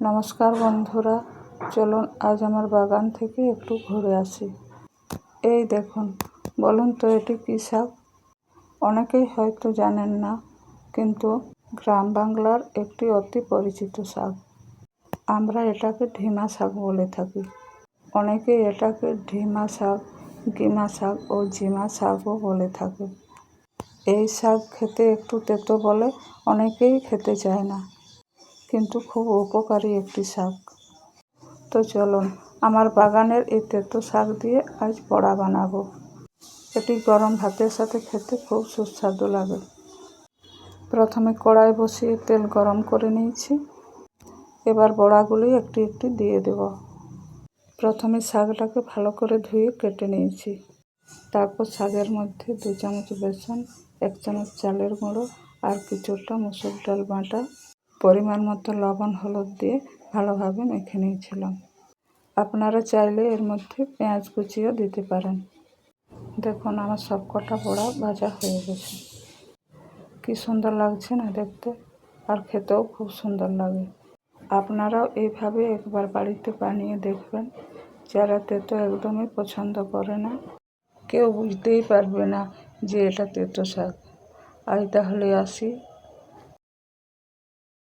নমস্কার বন্ধুরা, চলুন আজ আমার বাগান থেকে একটু ঘুরে আসি। এই দেখুন, বলুন তো এটি কী শাক? অনেকেই হয়তো জানেন না, কিন্তু গ্রাম বাংলার একটি অতি পরিচিত শাক। আমরা এটাকে ঢিমা শাক বলে থাকি। অনেকে এটাকে ঢিমা শাক, গিমা শাক ও জিমা শাকও বলে থাকে। এই শাক খেতে একটু তেতো বলে অনেকেই খেতে চায় না। কিন্তু খুব উপকারী একটি শাক। তো চলুন, আমার বাগানের এই তেতো শাক দিয়ে আজ বড়া বানাবো। এটি গরম ভাতের সাথে খেতে খুব সুস্বাদু লাগে। প্রথমে কড়াই বসিয়ে তেল গরম করে নিয়েছি। এবার বড়াগুলি একটি একটি দিয়ে দেব। প্রথমে শাকটাকে ভালো করে ধুয়ে কেটে নিয়েছি। তারপর শাকের মধ্যে দু চামচ বেসন, এক চামচ চালের গুঁড়ো আর কিছুটা মুসুর ডাল বাটা পরিমাণ মতো লবণ, হলুদ দিয়ে ভালোভাবে মেখে নিয়েছিলাম। আপনারা চাইলে এর মধ্যে পেঁয়াজ কুচিও দিতে পারেন। দেখুন, আমার সব কটা বড়া ভাজা হয়ে গেছে। কি সুন্দর লাগছে না দেখতে? আর খেতেও খুব সুন্দর লাগে। আপনারাও এইভাবে একবার বাড়িতে বানিয়ে দেখবেন। যারা তেতো একদমই পছন্দ করে না, কেউ বুঝতেই পারবে না যে এটা তেতো শাক। আজ তাহলে আসি।